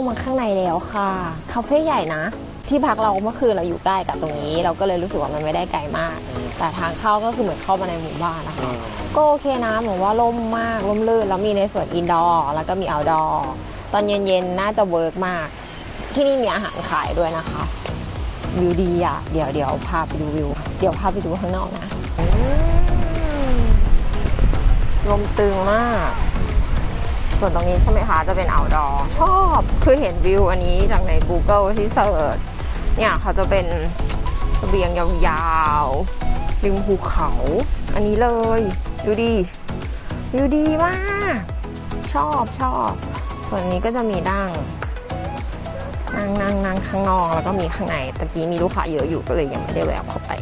เข้ามาข้างในแล้วค่ะคาเฟ่ใหญ่นะ ที่พักเราเมื่อคืนเราอยู่ใกล้กับตรงนี้ เราก็เลยรู้สึกว่ามันไม่ได้ไกลมาก แต่ทางเข้าก็คือเหมือนเข้ามาในหมู่บ้านนะคะ ก็โอเคนะเหมือนว่าร่มมากร่มรื่นแล้วมีในส่วนอินดอร์แล้วก็มีเอาดอร์ตอนเย็นๆน่าจะเวิร์กมาก ที่นี่มีอาหารขายด้วยนะคะวิวดีอะเดี๋ยวเดี๋ยวพาไปดูวิวเดี๋ยวพาไปดูข้างนอกนะอืมลมตึงมาก ส่วนตรงนี้ใช่ไหมคะ จะเป็นเอาดอชอบคือเห็นวิวอันนี้จากใน Google ที่เสิร์ชเนี่ยเขาจะเป็นเบียงยาวๆริมภูเขา อันนี้เลย ดูดีวิวดีมาก ชอบชอบส่วนนี้ก็จะมีดั้งนั่งนั่งนั่งข้างนอกแล้วก็มีข้างในตะกี้มีลูกค้าเยอะอยู่ก็เลยยังไม่ได้แวะเข้าไป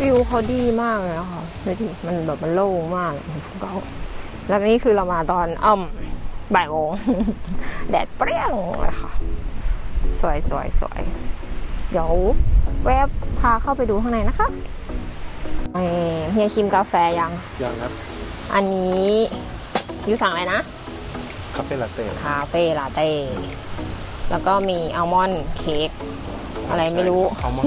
วิวเขาดีมากเลยนะคะดูดิมันแบบมันโล่งมากเลยภูเขา แล้วนี่คือเรามาตอนอ่ำบ่ายโมงแดดเปรี้ยงเลยค่ะ สวยสวยสวยเดี๋ยวแวบพาเข้าไปดูข้างในนะคะเอ่อเฮียชิมกาแฟยัง ยังครับ อันนี้ยูสั่งอะไรนะ คาเฟ่ลาเต้คาเฟ่ลาเต้แล้วก็มีอัลมอนด์เค้กอะไรไม่รู้เอามา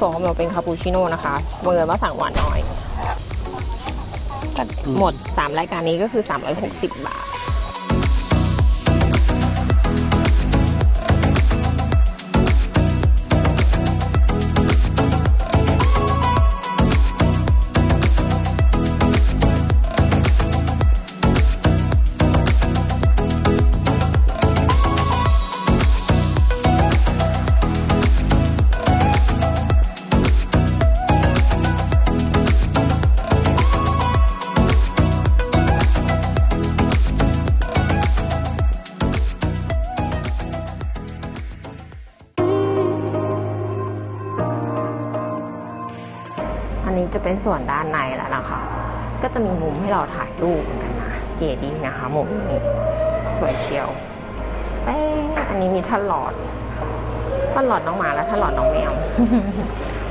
ส่งมาบอกเป็นคาปูชิโน่นะคะบังเอิญว่าสั่งหวานน้อย ก็หมด 3 รายการนี้ก็คือ 360 บาท นนี้จะเป็นส่วนด้านในแล้วนะคะ ก็จะมีมุมให้เราถ่ายรูปเหมือนกันนะเก๋ดีนะคะมุมนี้สวยเชียวเอ๊อันนี้มีท่านหลอดท่านหลอดน้องหมาและท่านหลอดน้องแมว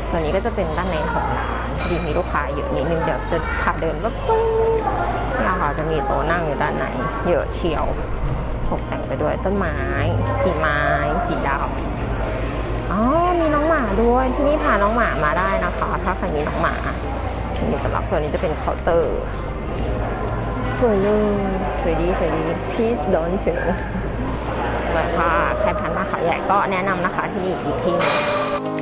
ส่วนนี้ก็จะเป็นด้านในของร้านพอดีมีลูกค้าเยอะนิดนึงเดี๋ยวจะพาเดินว่าปุ๊บเนี่ยค่ะจะมีโต๊ะนั่งอยู่ด้านในเยอะเชียวตกแต่งไปด้วยต้นไม้ สีไม้ สีดำ อ๋อ มีน้องหมาด้วย ที่นี่พาน้องหมามาได้นะคะ ถ้าใครมีน้องหมายินดีต้อนรับส่วนนี้จะเป็นเคาน์เตอร์ สวยเลยสวยดีสวยดี please don't ถึงสวยค่ะ ใครพันมาเขาใหญ่ก็แนะนำนะคะที่นี่อีกที่หนึ่ง